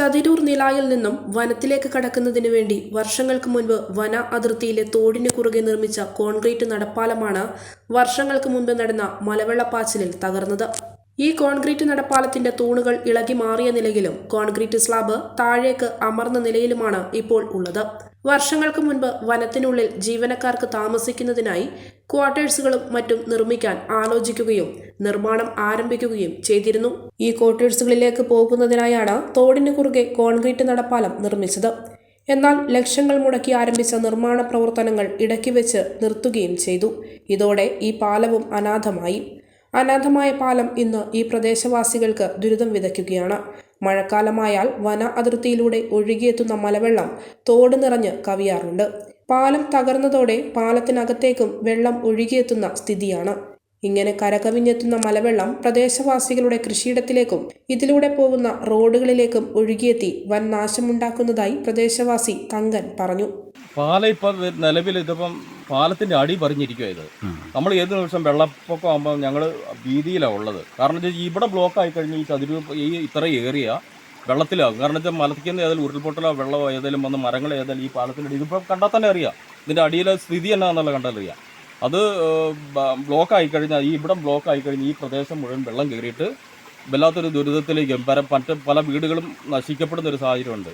ചതിരൂർ നിലായിൽ നിന്നും വനത്തിലേക്ക് കടക്കുന്നതിനു വേണ്ടി വർഷങ്ങൾക്ക് മുൻപ് വന അതിർത്തിയിലെ തോടിന് കുറുകെ നിർമ്മിച്ച കോൺക്രീറ്റ് നടപ്പാലമാണ് വർഷങ്ങൾക്ക് മുൻപ് നടന്ന മലവെള്ളപ്പാച്ചിലിൽ തകർന്നത്. ഈ കോൺക്രീറ്റ് നടപ്പാലത്തിന്റെ തൂണുകൾ ഇളകി മാറിയ നിലയിലും കോൺക്രീറ്റ് സ്ലാബ് താഴേക്ക് അമർന്ന നിലയിലുമാണ് ഇപ്പോൾ ഉള്ളത്. വർഷങ്ങൾക്ക് മുൻപ് വനത്തിനുള്ളിൽ ജീവനക്കാർക്ക് താമസിക്കുന്നതിനായി ക്വാർട്ടേഴ്സുകളും മറ്റും നിർമ്മിക്കാൻ ആലോചിക്കുകയും നിർമ്മാണം ആരംഭിക്കുകയും ചെയ്തിരുന്നു. ഈ കോട്ടേഴ്സുകളിലേക്ക് പോകുന്നതിനായാണ് തോടിന് കുറുകെ കോൺക്രീറ്റ് നടപ്പാലം നിർമ്മിച്ചത്. എന്നാൽ ലക്ഷങ്ങൾ മുടക്കി ആരംഭിച്ച നിർമ്മാണ പ്രവർത്തനങ്ങൾ ഇടയ്ക്ക് വെച്ച് നിർത്തുകയും ചെയ്തു. ഇതോടെ ഈ പാലവും അനാഥമായി. അനാഥമായ പാലം ഇന്ന് ഈ പ്രദേശവാസികൾക്ക് ദുരിതം വിതയ്ക്കുകയാണ്. മഴക്കാലമായാൽ വന അതിർത്തിയിലൂടെ ഒഴുകിയെത്തുന്ന മലവെള്ളം തോട് നിറഞ്ഞ് കവിയാറുണ്ട്. പാലം തകർന്നതോടെ പാലത്തിനകത്തേക്കും വെള്ളം ഒഴുകിയെത്തുന്ന സ്ഥിതിയാണ്. ഇങ്ങനെ കരകവിഞ്ഞെത്തുന്ന മലവെള്ളം പ്രദേശവാസികളുടെ കൃഷിയിടത്തിലേക്കും ഇതിലൂടെ പോകുന്ന റോഡുകളിലേക്കും ഒഴുകിയെത്തി വൻ നാശമുണ്ടാക്കുന്നതായി പ്രദേശവാസി തങ്കൻ പറഞ്ഞു. പാല ഇപ്പം നിലവിൽ ഇതിപ്പം പാലത്തിന്റെ അടി പറഞ്ഞിരിക്കുക ഇത്. നമ്മൾ ഏത് നിമിഷം വെള്ളപ്പൊക്കം ആകുമ്പോൾ ഞങ്ങൾ ഭീതിയിലാണ് ഉള്ളത്. കാരണം ഇവിടെ ബ്ലോക്ക് ആയി കഴിഞ്ഞ് ഈ ചതുരു ഈ ഇത്ര ഏറിയ വെള്ളത്തിലാകും. കാരണം വെച്ചാൽ മലത്തിക്കുന്ന ഏതെങ്കിലും ഉരുൾപൊട്ടലോ വെള്ളമോ ഏതെങ്കിലും വന്ന് മരങ്ങൾ ഏതായാലും ഈ പാലത്തിന്റെ അടി ഇതിപ്പോൾ കണ്ടാൽ തന്നെ അറിയാം. ഇതിന്റെ അടിയിലെ സ്ഥിതി എന്നാണെന്നുള്ള കണ്ടാൽ അറിയാം. അത് ബ്ലോക്ക് ആയി കഴിഞ്ഞാൽ ഈ ഇവിടം ബ്ലോക്ക് ആയി കഴിഞ്ഞ് ഈ പ്രദേശം മുഴുവൻ വെള്ളം കയറിയിട്ട് വല്ലാത്തൊരു ദുരിതത്തിലേക്കും പല മറ്റ് പല വീടുകളും നശിക്കപ്പെടുന്ന ഒരു സാഹചര്യമുണ്ട്.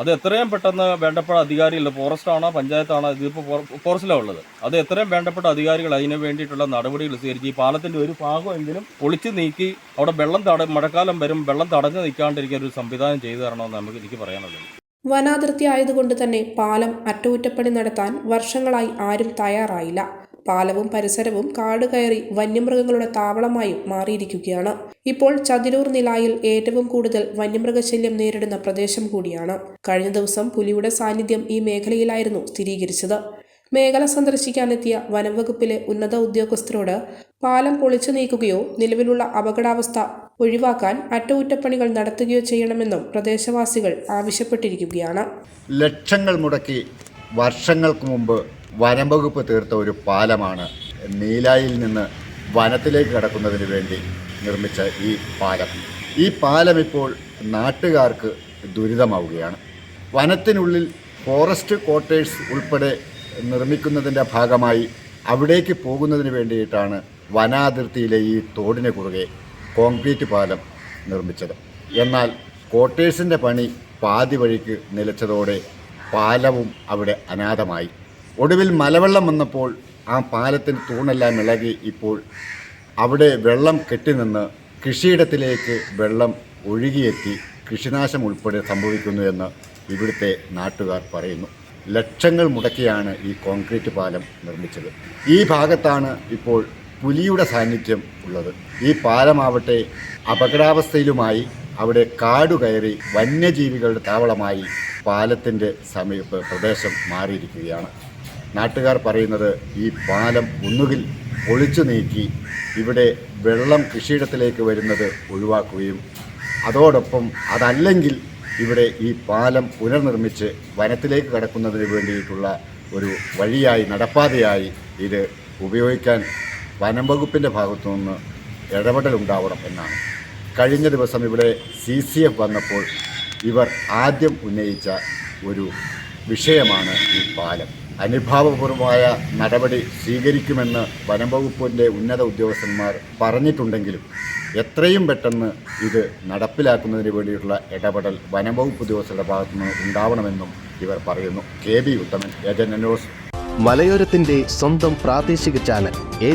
അത് എത്രയും പെട്ടെന്ന് വേണ്ടപ്പെട്ട അധികാരികൾ ഫോറസ്റ്റാണോ പഞ്ചായത്താണോ ഇതിപ്പോൾ ഫോറസ്റ്റിലാണ് ഉള്ളത്. അത് എത്രയും വേണ്ടപ്പെട്ട അധികാരികൾ അതിന് വേണ്ടിയിട്ടുള്ള നടപടികൾ സ്വീകരിച്ച് ഈ പാലത്തിന്റെ ഒരു ഭാഗം എങ്കിലും പൊളിച്ച് നീക്കി അവിടെ വെള്ളം തട മഴക്കാലം വരും വെള്ളം തടഞ്ഞു നിൽക്കാണ്ടിരിക്കാൻ ഒരു സംവിധാനം ചെയ്തു തരണമെന്ന് നമുക്ക് എനിക്ക് പറയാനുള്ളത്. വനാതിർത്തി ആയതുകൊണ്ട് തന്നെ പാലം അറ്റകുറ്റപ്പണി നടത്താൻ വർഷങ്ങളായി ആരും തയ്യാറായില്ല. പാലവും പരിസരവും കാട് കയറി വന്യമൃഗങ്ങളുടെ താവളമായും മാറിയിരിക്കുകയാണ്. ഇപ്പോൾ ചതിരൂർ നിലായിൽ ഏറ്റവും കൂടുതൽ വന്യമൃഗശല്യം നേരിടുന്ന പ്രദേശം കൂടിയാണ്. കഴിഞ്ഞ ദിവസം പുലിയുടെ സാന്നിധ്യം ഈ മേഖലയിലായിരുന്നു സ്ഥിരീകരിച്ചത്. മേഖല സന്ദർശിക്കാനെത്തിയ വനംവകുപ്പിലെ ഉന്നത ഉദ്യോഗസ്ഥരോട് പാലം പൊളിച്ചു നീക്കുകയോ നിലവിലുള്ള അപകടാവസ്ഥ ഒഴിവാക്കാൻ അറ്റകുറ്റപ്പണികൾ നടത്തുകയോ ചെയ്യണമെന്നും പ്രദേശവാസികൾ ആവശ്യപ്പെട്ടിരിക്കുകയാണ്. ലക്ഷങ്ങൾ മുടക്കി വർഷങ്ങൾക്ക് മുമ്പ് വനം വകുപ്പ് തീർത്ത ഒരു പാലമാണ് നീലായിൽ നിന്ന് വനത്തിലേക്ക് കടക്കുന്നതിന് വേണ്ടി നിർമ്മിച്ച ഈ പാലം. ഈ പാലം ഇപ്പോൾ നാട്ടുകാർക്ക് ദുരിതമാവുകയാണ്. വനത്തിനുള്ളിൽ ഫോറസ്റ്റ് ക്വാർട്ടേഴ്സ് ഉൾപ്പെടെ നിർമ്മിക്കുന്നതിന്റെ ഭാഗമായി അവിടേക്ക് പോകുന്നതിന് വേണ്ടിയിട്ടാണ് വനാതിർത്തിയിലെ ഈ തോടിന് കുറുകെ കോൺക്രീറ്റ് പാലം നിർമ്മിച്ചത്. എന്നാൽ ക്വാർട്ടേഴ്സിന്റെ പണി പാതി വഴിക്ക് നിലച്ചതോടെ പാലവും അവിടെ അനാഥമായി. ഒടുവിൽ മലവെള്ളം വന്നപ്പോൾ ആ പാലത്തിന് തൂണെല്ലാം ഇളകി ഇപ്പോൾ അവിടെ വെള്ളം കെട്ടിനിന്ന് കൃഷിയിടത്തിലേക്ക് വെള്ളം ഒഴുകിയെത്തി കൃഷിനാശം ഉൾപ്പെടെ സംഭവിക്കുന്നു എന്ന് ഇവിടുത്തെ നാട്ടുകാർ പറയുന്നു. ലക്ഷങ്ങൾ മുടക്കിയാണ് ഈ കോൺക്രീറ്റ് പാലം നിർമ്മിച്ചത്. ഈ ഭാഗത്താണ് ഇപ്പോൾ പുലിയുടെ സാന്നിധ്യം ഉള്ളത്. ഈ പാലമാവട്ടെ അപകടാവസ്ഥയിലുമായി അവിടെ കാടു കയറി വന്യജീവികളുടെ താവളമായി പാലത്തിന്റെ സമീപ പ്രദേശം മാറിയിരിക്കുകയാണ്. നാട്ടുകാർ പറയുന്നത് ഈ പാലം ഒന്നുകിൽ പൊളിച്ചു നീക്കി ഇവിടെ വെള്ളം കൃഷിയിടത്തിലേക്ക് വരുന്നത് ഒഴിവാക്കുകയും അതോടൊപ്പം അതല്ലെങ്കിൽ ഇവിടെ ഈ പാലം പുനർനിർമ്മിച്ച് വനത്തിലേക്ക് കടക്കുന്നതിന് വേണ്ടിയിട്ടുള്ള ഒരു വഴിയായി നടപ്പാതയായി ഇത് ഉപയോഗിക്കാൻ വനം വകുപ്പിന്റെ ഭാഗത്തു നിന്ന് ഇടപെടലുണ്ടാവണം എന്നാണ്. കഴിഞ്ഞ ദിവസം ഇവിടെ സി സി എഫ് വന്നപ്പോൾ ഇവർ ആദ്യം ഉന്നയിച്ച ഒരു വിഷയമാണ് ഈ പാലം. അനുഭാവപൂർവമായ നടപടി സ്വീകരിക്കുമെന്ന് വനംവകുപ്പിന്റെ ഉന്നത ഉദ്യോഗസ്ഥന്മാർ പറഞ്ഞിട്ടുണ്ടെങ്കിലും എത്രയും പെട്ടെന്ന് ഇത് നടപ്പിലാക്കുന്നതിന് വേണ്ടിയിട്ടുള്ള ഇടപെടൽ വനംവകുപ്പ് ഉദ്യോഗസ്ഥരുടെ ഭാഗത്തുനിന്ന് ഉണ്ടാവണമെന്നും ഇവർ പറയുന്നു. കെ ബി ഉത്തമൻ ഏജന്റ് മലയോരത്തിന്റെ സ്വന്തം പ്രാദേശിക ചാനൽ എ